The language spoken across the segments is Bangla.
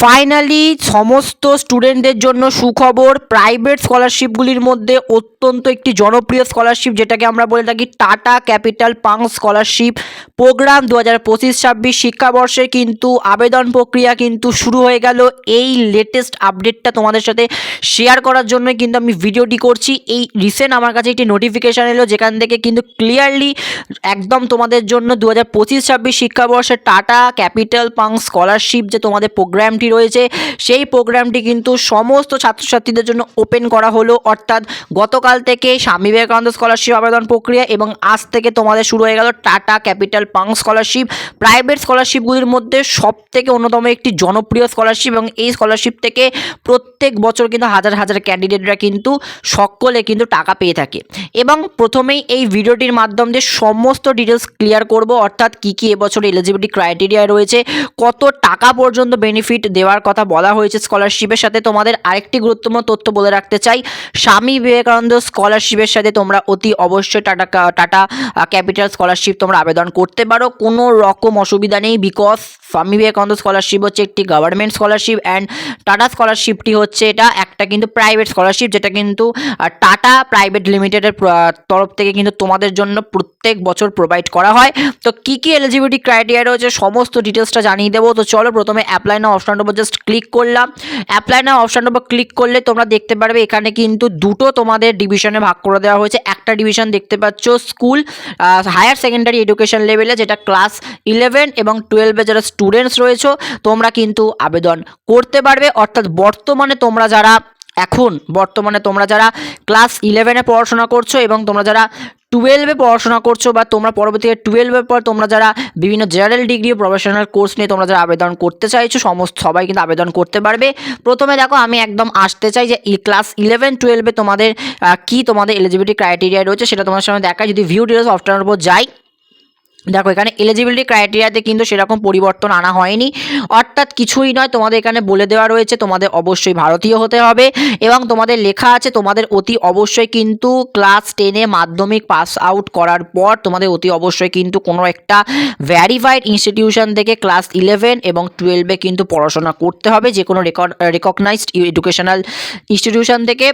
ফাইনালি সমস্ত স্টুডেন্টদের জন্য সুখবর প্রাইভেট স্কলারশিপগুলির মধ্যে অত্যন্ত একটি জনপ্রিয় স্কলারশিপ যেটাকে আমরা বলে থাকি Tata capital Pankh scholarship program দু হাজার পঁচিশ ছাব্বিশ শিক্ষাবর্ষে কিন্তু আবেদন প্রক্রিয়া কিন্তু শুরু হয়ে গেল। এই লেটেস্ট আপডেটটা তোমাদের সাথে শেয়ার করার জন্যই কিন্তু আমি ভিডিওটি করছি। এই রিসেন্ট আমার কাছে একটি নোটিফিকেশান এলো, যেখান থেকে কিন্তু ক্লিয়ারলি একদম তোমাদের জন্য দু হাজার পঁচিশ ছাব্বিশ শিক্ষাবর্ষে টাটা ক্যাপিটাল পাং স্কলারশিপ যে তোমাদের প্রোগ্রামটি রয়েছে। সেই প্রোগ্রামটি কিন্তু সমস্ত ছাত্রছাত্রীদের জন্য ওপেন করা হলো। অর্থাৎ গতকাল থেকে স্বামী বিবেকানন্দ স্কলারশিপ আবেদন প্রক্রিয়া এবং আজ থেকে তোমাদের শুরু হয়ে গেল Tata capital Pankh scholarship. Private স্কলারশিপগুলির মধ্যে সব থেকে অন্যতম একটি জনপ্রিয় স্কলারশিপ এবং এই স্কলারশিপ থেকে প্রত্যেক বছর কিন্তু হাজার হাজার ক্যান্ডিডেটরা কিন্তু সকলে কিন্তু টাকা পেয়ে থাকে। এবং প্রথমেই এই ভিডিওটির মাধ্যম দিয়ে সমস্ত ডিটেলস ক্লিয়ার করব। অর্থাৎ কী কী এবছর এলিজিবিলিটি ক্রাইটেরিয়া রয়েছে, কত টাকা পর্যন্ত বেনিফিট দেওয়ার কথা বলা হয়েছে স্কলারশিপের সাথে। তোমাদের আরেকটি গুরুত্বপূর্ণ তথ্য বলে রাখতে চাই, স্বামী বিবেকানন্দ স্কলারশিপের সাথে তোমরা অতি অবশ্যই টাটা টাটা ক্যাপিটাল স্কলারশিপ তোমরা আবেদন করতে পারো। কোনো রকম অসুবিধা নেই বিকজ স্বামী বিবেকানন্দ স্কলারশিপ হচ্ছে একটি গভর্নমেন্ট স্কলারশিপ অ্যান্ড টাটা স্কলারশিপটি হচ্ছে এটা একটা কিন্তু প্রাইভেট স্কলারশিপ যেটা কিন্তু টাটা প্রাইভেট লিমিটেডের তরফ থেকে কিন্তু তোমাদের জন্য প্রত্যেক বছর প্রোভাইড করা হয়। তো কী কী এলিজিবিলিটি ক্রাইটেরিয়া রয়েছে সমস্ত ডিটেলসটা জানিয়ে দেবো। তো চলো প্রথমে অ্যাপ্লাই না অপশানটার উপর জাস্ট ক্লিক করলাম। অ্যাপ্লাই না অপশান উপর ক্লিক করলে তোমরা দেখতে পারবে এখানে কিন্তু দুটো তোমাদের ডিভিশনে ভাগ করে দেওয়া হয়েছে। একটা ডিভিশন দেখতে পাচ্ছ স্কুল হায়ার সেকেন্ডারি এডুকেশন লেভেলে যেটা ক্লাস ইলেভেন এবং টুয়েলভে যারা স্টুডেন্টস রয়েছে, তোমরা কিন্তু আবেদন করতে পারবে। অর্থাৎ বর্তমানে তোমরা যারা এখন বর্তমানে তোমরা যারা ক্লাস ইলেভেনে পড়াশোনা করছ এবং তোমরা যারা টুয়েলভে পড়াশোনা করছ বা তোমরা পরবর্তীতে টুয়েলভের পর তোমরা যারা বিভিন্ন জেনারেল ডিগ্রি প্রফেশনাল কোর্স নিয়ে তোমরা যারা আবেদন করতে চাইছো, সমস্ত সবাই কিন্তু আবেদন করতে পারবে। প্রথমে দেখো, আমি একদম আসতে চাই যে ক্লাস ইলেভেন টুয়েলভে তোমাদের কি তোমাদের এলিজিবিলিটি ক্রাইটেরিয়া রয়েছে সেটা তোমার সামনে দেখায় যদি ভিউ ডিটেলস অপশনের উপর যাই দেখো, এখানে এলিজিবিলিটি ক্রাইটেরিয়াতে কিন্তু সেরকম পরিবর্তন আনা হয়নি। অর্থাৎ কিছুই নয়, তোমাদের এখানে বলে দেওয়া রয়েছে, তোমাদের অবশ্যই ভারতীয় হতে হবে এবং তোমাদের লেখা আছে, তোমাদের অতি অবশ্যই কিন্তু ক্লাস টেনে মাধ্যমিক পাস আউট করার পর তোমাদের অতি অবশ্যই কিন্তু কোনো একটা ভ্যারিফাইড ইনস্টিটিউশন থেকে ক্লাস ইলেভেন এবং টুয়েলভে কিন্তু পড়াশোনা করতে হবে যে কোনো রেকর্ড রেকগনাইজড এডুকেশনাল ইনস্টিটিউশন থেকে।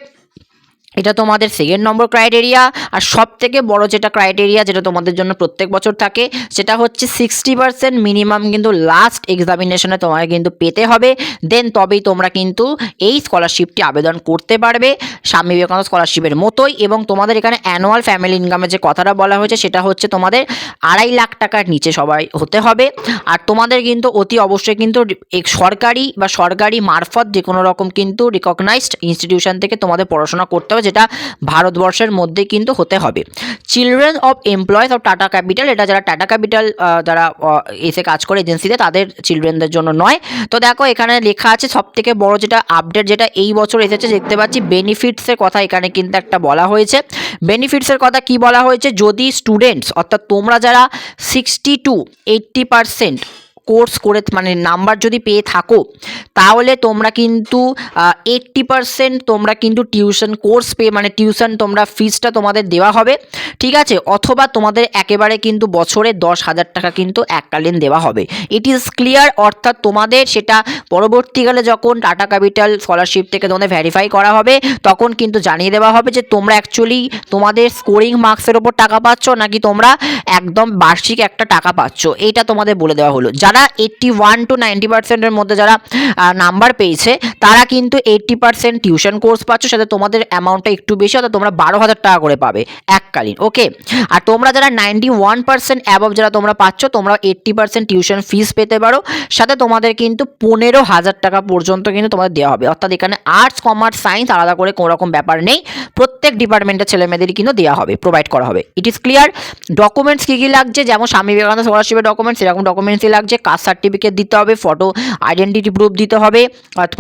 এটা তোমাদের সেকেন্ড নম্বর ক্রাইটেরিয়া আর সব থেকে বড় যেটা ক্রাইটেরিয়া যেটা তোমাদের জন্য প্রত্যেক বছর থাকে, সেটা হচ্ছে সিক্সটি পার্সেন্ট মিনিমাম কিন্তু লাস্ট এক্সামিনেশনে তোমাকে কিন্তু পেতে হবে। দেন তবেই তোমরা কিন্তু এই স্কলারশিপটি আবেদন করতে পারবে, স্বামী বিবেকানন্দ স্কলারশিপের মতোই। এবং তোমাদের এখানে অ্যানুয়াল ফ্যামিলি ইনকামের যে কথাটা বলা হয়েছে, সেটা হচ্ছে তোমাদের আড়াই লাখ টাকার নিচে সবাই হতে হবে। আর তোমাদের কিন্তু অতি অবশ্যই কিন্তু সরকারি বা সরকারি মারফত যে কোনো রকম কিন্তু রিকগনাইজড ইনস্টিটিউশন থেকে তোমাদের পড়াশোনা করতে হবে যেটা ভারতবর্ষের মধ্যে কিন্তু হতে হবে। Children of employees of Tata capital এটা যারা টাটা ক্যাপিটাল যারা এসে কাজ করে এজেন্সিতে, তাদের চিলড্রেনদের জন্য নয়। তো দেখো, এখানে লেখা আছে সব থেকে বড় যেটা আপডেট যেটা এই বছর এসেছে, দেখতে পাচ্ছি বেনিফিটসের কথা এখানে কিন্তু একটা বলা হয়েছে। বেনিফিটসের কথা কি বলা হয়েছে? যদি স্টুডেন্টস অর্থাৎ তোমরা যারা sixty two eighty percent course করে মানে নাম্বার যদি পেয়ে থাকো, তাহলে তোমরা কিন্তু এইট্টি পারসেন্ট তোমরা কিন্তু টিউশন কোর্স পেয়ে মানে টিউশন তোমরা ফিসটা তোমাদের দেওয়া হবে, ঠিক আছে? অথবা তোমাদের একেবারে কিন্তু বছরে দশ হাজার টাকা কিন্তু এককালীন দেওয়া হবে। ইট ইজ ক্লিয়ার অর্থাৎ তোমাদের সেটা পরবর্তীকালে যখন টাটা ক্যাপিটাল স্কলারশিপ থেকে তোমাদের ভেরিফাই করা হবে, তখন কিন্তু জানিয়ে দেওয়া হবে যে তোমরা অ্যাকচুয়ালি তোমাদের স্কোরিং মার্কসের ওপর টাকা পাচ্ছ, নাকি তোমরা একদম বার্ষিক একটা টাকা পাচ্ছ। এইটা তোমাদের বলে দেওয়া হলো। যারা এইট্টি ওয়ান টু নাইনটি পার্সেন্টের মধ্যে যারা নাম্বার পেয়েছে, তারা কিন্তু এইট্টি পার্সেন্ট টিউশন কোর্স পাচ্ছ, সাথে তোমাদের অ্যামাউন্টটা একটু বেশি, অর্থাৎ তোমরা বারো হাজার টাকা করে পাবে এককালীন ওকে আর তোমরা যারা নাইনটি ওয়ান পার্সেন্ট অ্যাবভ যারা তোমরা পাচ্ছ তোমরা এইট্টি পার্সেন্ট টিউশন ফিস পেতে পারো, সাথে তোমাদের কিন্তু পনেরো হাজার টাকা পর্যন্ত কিন্তু তোমাদের দেওয়া হবে, অর্থাৎ এখানে আর্টস কমার্স সায়েন্স আলাদা করে কোনো রকম ব্যাপার নেই, প্রত্যেক ডিপার্টমেন্টের ছেলে মেয়েদেরই কিন্তু দেওয়া হবে প্রোভাইড করা হবে ইট ইজ ক্লিয়ার ডকুমেন্টস কী কী লাগছে? যেমন স্বামী বিবেকানন্দ স্কলারশিপের ডকুমেন্টস এরকম ডকুমেন্টসই লাগছে কাস্ট সার্টিফিকেট দিতে হবে ফটো আইডেন্টিটি প্রুফ দিতে হবে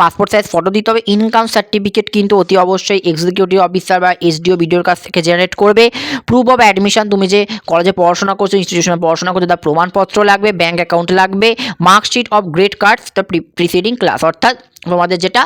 পাসপোর্ট সাইজ ফটো দিতে হবে। ইনকাম সার্টিফিকেট কিন্তু অতি অবশ্যই এক্সিকিউটিভ অফিসার বা এসডিও বিডিওর কাছ থেকে জেনারেট করবে। প্রুফ অফ অ্যাডমিশন তুমি যে কলেজে পড়াশোনা করছ ইনস্টিটিউশনে পড়াশোনা করছ, তার প্রমাণপত্র লাগবে ব্যাঙ্ক অ্যাকাউন্ট লাগবে marksheet of grade cards the preceding class অর্থাৎ তোমাদের যেটা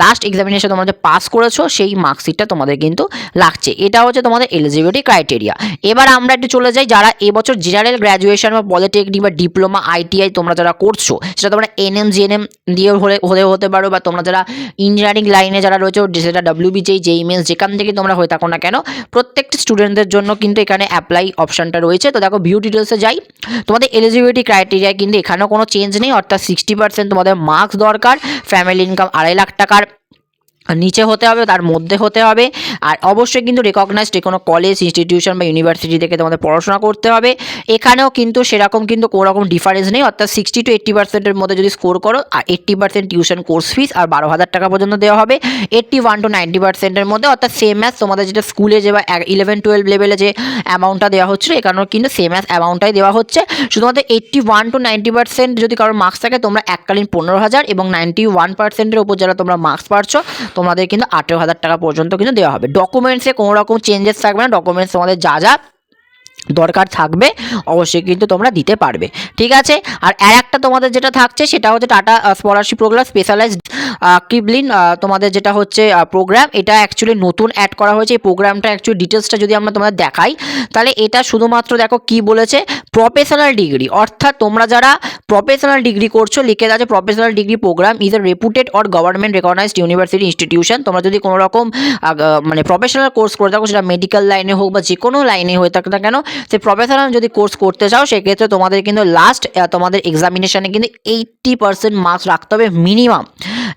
লাস্ট এক্সামিনেশন তোমরা যে পাস করেছ, সেই মার্কশিটটা তোমাদের কিন্তু লাগছে। এটা হচ্ছে তোমাদের এলিজিবিলিটি ক্রাইটেরিয়া এবার আমরা একটু চলে যাই, যারা এবছর জেনারেল গ্র্যাজুয়েশন বা পলিটেকনিক বা ডিপ্লোমা আইটিআই তোমরা যারা করছ, সেটা তোমরা এনএম জিএনএম দিয়ে হলে হলে হতে পারো, বা তোমরা যারা ইঞ্জিনিয়ারিং লাইনে যারা রয়েছে সেটা ডাব্লিউবিজেই যেই মেন্স যেখান থেকে তোমরা হয়ে থাকো না কেন, প্রত্যেকটি স্টুডেন্টদের জন্য কিন্তু এখানে অ্যাপ্লাই অপশানটা রয়েছে। তো দেখো ভিউ ডিটেলসে যাই। তোমাদের এলিজিবিলিটি ক্রাইটেরিয়ায় কিন্তু এখানেও কোনো চেঞ্জ নেই, অর্থাৎ সিক্সটি পার্সেন্ট তোমাদের মার্কস দরকার ফ্যামিলি ইনকাম আড়াই লাখ টাকার নিচে হতে হবে, তার মধ্যে হতে হবে। আর অবশ্যই কিন্তু রেকগনাইজড কোনো কলেজ ইনস্টিটিউশন বা ইউনিভার্সিটি থেকে তোমাদের পড়াশোনা করতে হবে। এখানেও কিন্তু সেরকম কিন্তু কোনো রকম ডিফারেন্স নেই, অর্থাৎ সিক্সটি টু এইট্টি পার্সেন্টের মধ্যে যদি স্কোর করো, আর eighty percent tuition course fees আর বারো হাজার টাকা পর্যন্ত দেওয়া হবে। এইট্টি ওয়ান টু নাইনটি পার্সেন্টের মধ্যে, অর্থাৎ সেম অ্যাজ তোমাদের যেটা স্কুলে যে বা ইলেভেন টুয়েলভ লেভেলে যে অ্যামাউন্টটা দেওয়া হচ্ছিল, এখানেও কিন্তু সেম অ্যাজ অ্যামাউন্টটাই দেওয়া হচ্ছে। শুধুমাত্র eighty one two ninety percent যদি কারোর মার্কস থাকে, তোমরা এককালীন পনেরো হাজার এবং নাইনটি ওয়ান পার্সেন্টের উপর যারা তোমরা মার্কস পাচ্ছ তোমাদের কিন্তু আঠেরো হাজার টাকা পর্যন্ত কিন্তু দেওয়া হবে। ডকুমেন্টসে কোনো রকম চেঞ্জেস থাকবে না। ডকুমেন্টস তোমাদের যা যা দরকার থাকবে, অবশ্যই কিন্তু তোমরা দিতে পারবে। ঠিক আছে? আর আর একটা তোমাদের যেটা থাকছে, সেটা হচ্ছে টাটা স্কলারশিপ প্রোগ্রাম স্পেশালাইজড কিবলিন তোমাদের যেটা হচ্ছে প্রোগ্রাম এটা অ্যাকচুয়ালি নতুন অ্যাড করা হয়েছে। এই প্রোগ্রামটা অ্যাকচুয়ালি ডিটেলসটা যদি আমরা তোমাদের দেখাই, তাহলে এটা শুধুমাত্র দেখো কি বলেছে? প্রফেশনাল ডিগ্রি অর্থাৎ তোমরা যারা প্রফেশনাল ডিগ্রি করছ, লিখে আছে professional degree program is a reputed or government recognized university institution তোমরা যদি কোনো রকম মানে প্রফেশনাল কোর্স করে থাকো, সেটা মেডিকেল লাইনে হোক বা যে কোনো লাইনে হয়ে থাকে না কেন সে প্রফেশনাল যদি কোর্স করতে চাও, সেক্ষেত্রে তোমাদের কিন্তু লাস্ট তোমাদের এক্সামিনেশানে কিন্তু এইট্টি পার্সেন্ট মার্কস রাখতে হবে মিনিমাম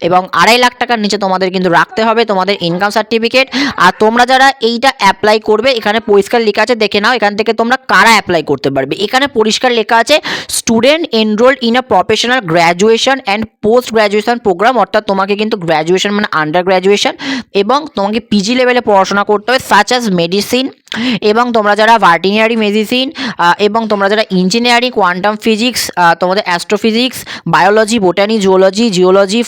এবং আড়াই লাখ টাকার নিচে তোমাদের কিন্তু রাখতে হবে তোমাদের ইনকাম সার্টিফিকেট আর তোমরা যারা এইটা অ্যাপ্লাই করবে, এখানে পরিষ্কার লেখা আছে, দেখে নাও এখান থেকে তোমরা কারা অ্যাপ্লাই করতে পারবে। এখানে পরিষ্কার লেখা আছে student enroll in a professional graduation and post graduation program অর্থাৎ তোমাকে কিন্তু গ্র্যাজুয়েশন মানে আন্ডার গ্র্যাজুয়েশন এবং তোমাকে পিজি লেভেলে পড়াশোনা করতে হবে সাচ অ্যাজ মেডিসিন এবং তোমরা যারা ভার্টিনিয়ারি মেডিসিন এবং তোমরা যারা ইঞ্জিনিয়ারিং কোয়ান্টাম ফিজিক্স তোমাদের astrophysics biology botany zoology geology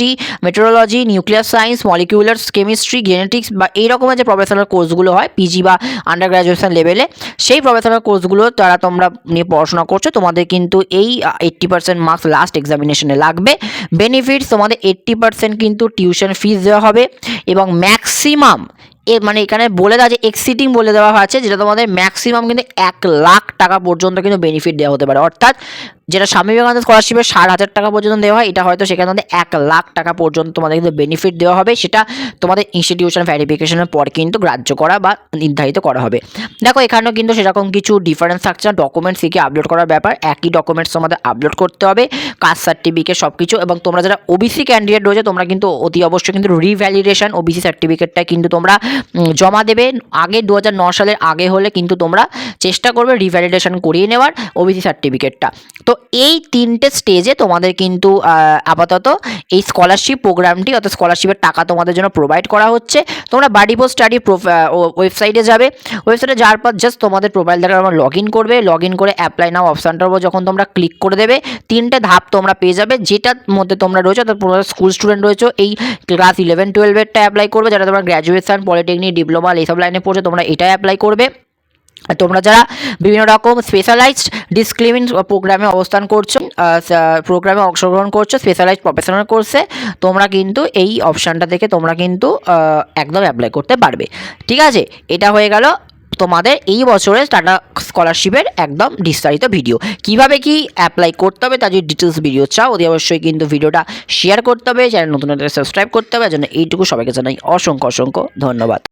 forestry meteorology nuclear science molecular chemistry genetics বা এই রকমের যে প্রফেশনাল কোর্সগুলো হয় পিজি বা আন্ডার গ্র্যাজুয়েশন লেভেলে সেই প্রফেশনাল কোর্সগুলো তারা তোমরা নিয়ে পড়াশোনা করছ। তোমাদের কিন্তু এই এইট্টি পার্সেন্ট মার্কস লাস্ট এক্সামিনেশনে লাগবে। বেনিফিটস তোমাদের এইট্টি পার্সেন্ট কিন্তু টিউশন ফিস দেওয়া হবে এবং ম্যাক্সিমাম এ মানে এখানে বলে দেওয়া যে এক্সিটিং বলে দেওয়া আছে যেটা তোমাদের ম্যাক্সিমাম কিন্তু এক লাখ টাকা পর্যন্ত কিন্তু বেনিফিট দেওয়া হতে পারে। অর্থাৎ যেটা স্বামী বিবেকানন্দ স্কলারশিপের ষাট হাজার টাকা পর্যন্ত দেওয়া হয়, এটা হয়তো সেখানে তোমাদের এক লাখ টাকা পর্যন্ত তোমাদের কিন্তু বেনিফিট দেওয়া হবে, সেটা তোমাদের ইনস্টিটিউশন ভ্যারিফিকেশনের পর কিন্তু গ্রাহ্য করা বা নির্ধারিত করা হবে। দেখো, এখানেও কিন্তু সেরকম কিছু ডিফারেন্স থাকছে না ডকুমেন্টস কি আপলোড করার ব্যাপার, একই ডকুমেন্টস তোমাদের আপলোড করতে হবে, কাস্ট সার্টিফিকেট সব কিছু এবং তোমরা যারা ওবিসি ক্যান্ডিডেট রয়েছে, তোমরা কিন্তু অতি অবশ্যই কিন্তু রিভ্যালিডেশন ওবিসি সার্টিফিকেটটা কিন্তু তোমরা জমা দেবে, আগে দু সালের আগে হলে কিন্তু তোমরা চেষ্টা করবে রিভ্যালিডেশন করিয়ে নেওয়ার ওবিসি সার্টিফিকেটটা তো এই তিনটে স্টেজে তোমাদের কিন্তু আপাতত এই স্কলারশিপ প্রোগ্রামটি অর্থাৎ স্কলারশিপের টাকা তোমাদের জন্য প্রোভাইড করা হচ্ছে। তোমরা বাড়ি পোস্ট স্টাডি ওয়েবসাইটে যাবে। ওয়েবসাইটে যাওয়ার পর জাস্ট তোমাদের প্রোফাইল দেখার তোমরা লগ ইন করবে। লগ ইন করে অ্যাপ্লাই নাও অপশানটার উপর যখন তোমরা ক্লিক করে দেবে, তিনটে ধাপ তোমরা পেয়ে যাবে। যেটার মধ্যে তোমরা রয়েছে, অর্থাৎ স্কুল স্টুডেন্ট রয়েছে, এই ক্লাস ইলেভেন টুয়েলভেরটা অ্যাপ্লাই করবে। যারা তোমরা গ্র্যাজুয়েশন পলিটেকনিক ডিপ্লোমা এইসব লাইনে পড়ছে, তোমরা এটাই অ্যাপ্লাই করবে। তোমরা যারা বিভিন্ন রকম স্পেশালাইজড ডিসক্লিমিন প্রোগ্রামে অবস্থান করছ প্রোগ্রামে অংশগ্রহণ করছ স্পেশালাইজড প্রফেশনাল কোর্সে তোমরা কিন্তু এই অপশানটা থেকে তোমরা কিন্তু একদম অ্যাপ্লাই করতে পারবে। ঠিক আছে? এটা হয়ে গেল তোমাদের এই বছরের টাটা স্কলারশিপের একদম বিস্তারিত ভিডিও কীভাবে কি অ্যাপ্লাই করতে হবে, তার যদি ডিটেলস ভিডিও চাও, অতি অবশ্যই কিন্তু ভিডিওটা শেয়ার করতে হবে। চ্যানেল নতুন সাবস্ক্রাইব করতে হবে। জন্য এইটুকু সবাইকে জানাই অসংখ্য অসংখ্য ধন্যবাদ।